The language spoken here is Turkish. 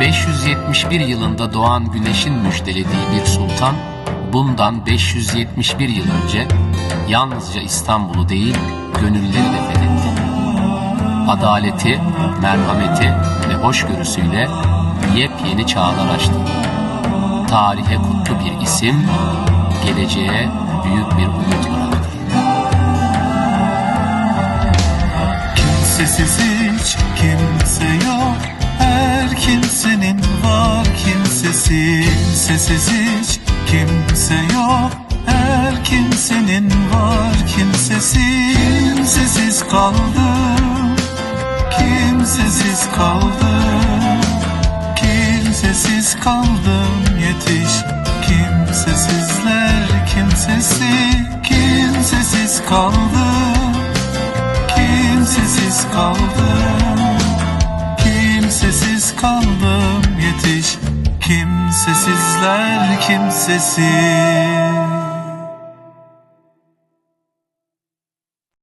571 yılında doğan güneşin müjdelediği bir sultan, bundan 571 yıl önce yalnızca İstanbul'u değil, gönülleri de fethetti. Adaleti, merhameti ve hoşgörüsüyle yepyeni çağlar açtı. Tarihe kutlu bir isim, geleceğe büyük bir umut bıraktı. Kimsesiz hiç kimse kimsesi Kimsesiz hiç kimse yok. Her kimsenin var kimsesi Kimsesiz kaldım Kimsesiz kaldım. Kimsesiz kaldım yetiş. Kimsesizler kimsesi Kimsesiz kaldım. Kimsesiz kaldım Kimsesiz kaldım yetiş Kimsesizler kimsesiz